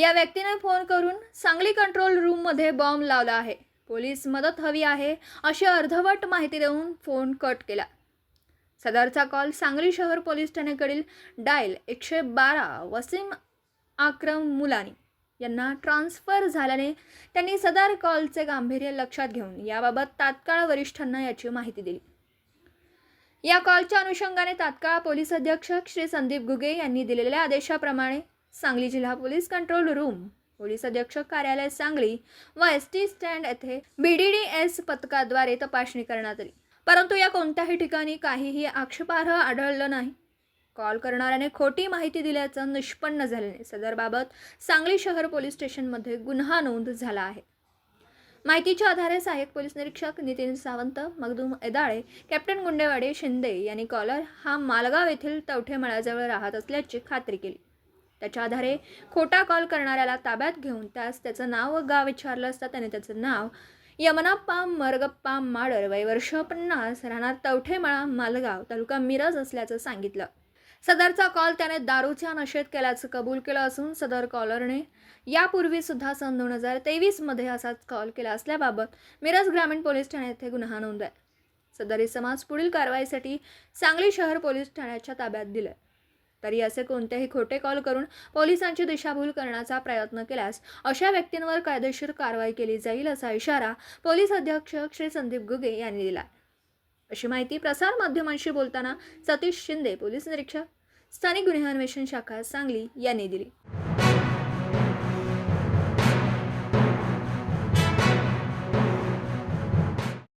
या व्यक्तीने फोन करून सांगली कंट्रोल रूममध्ये बॉम्ब लावला आहे. पोलीस मदत हवी आहे अशी अर्धवट माहिती देऊन फोन कट केला. सदरचा कॉल सांगली शहर पोलीस ठाण्याकडील डायल एकशे बारा वसीम आक्रम मुलानी यांना ट्रान्स्फर झाल्याने त्यांनी सदर कॉलचे गांभीर्य लक्षात घेऊन याबाबत तात्काळ वरिष्ठांना याची माहिती दिली. या कॉलच्या अनुषंगाने तात्काळ पोलीस अधीक्षक श्री संदीप गुगे यांनी दिलेल्या आदेशाप्रमाणे सांगली जिल्हा पोलीस कंट्रोल रूम पोलीस अधीक्षक कार्यालय सांगली व एस टी स्टँड येथे बी डी डी एस पथकाद्वारे तपासणी करण्यात आली. परंतु या कोणत्याही ठिकाणी काहीही आक्षेपार्ह आढळलं नाही. कॉल करणाऱ्याने खोटी माहिती दिल्याचं निष्पन्न झाल्याने सदरबाबत सांगली शहर पोलीस स्टेशनमध्ये गुन्हा नोंद झाला आहे. माहितीच्या आधारे सहाय्यक पोलीस निरीक्षक नितीन सावंत मगदूम एदाळे कॅप्टन गुंडेवाडे शिंदे यांनी कॉलर हा मालगाव येथील तवठे मळ्याजवळ राहत असल्याची खात्री केली. त्याच्या आधारे खोटा कॉल करणाऱ्याला ताब्यात घेऊन त्यास त्याचं नाव व गाव विचारलं असता. त्याने त्याचं नाव यमनाप्पा मरगप्पा माडर वय वर्ष पन्नास राहणार तवठेमळा मालगाव तालुका मिरज असल्याचं सांगितलं. सदरचा कॉल त्याने दारूच्या नशेत केल्याचं कबूल केलं असून सदर कॉलरने यापूर्वी सुद्धा सन दोन हजार तेवीसमध्ये असाच कॉल केला असल्याबाबत मिरज ग्रामीण पोलीस ठाणे येथे गुन्हा नोंद आहे सदरी समाज पुढील कारवाईसाठी सांगली शहर पोलीस ठाण्याच्या ताब्यात दिलं तरी असे कोणतेही खोटे कॉल करून पोलिसांची दिशाभूल करण्याचा प्रयत्न केल्यास अशा व्यक्तींवर कायदेशीर कारवाई केली जाईल असा इशारा पोलीस अधीक्षक श्री संदीप गुगे यांनी दिला अशी माहिती प्रसार माध्यमांशी बोलताना सतीश शिंदे पोलीस निरीक्षक स्थानिक गुन्हे अन्वेषण शाखा सांगली यांनी दिली.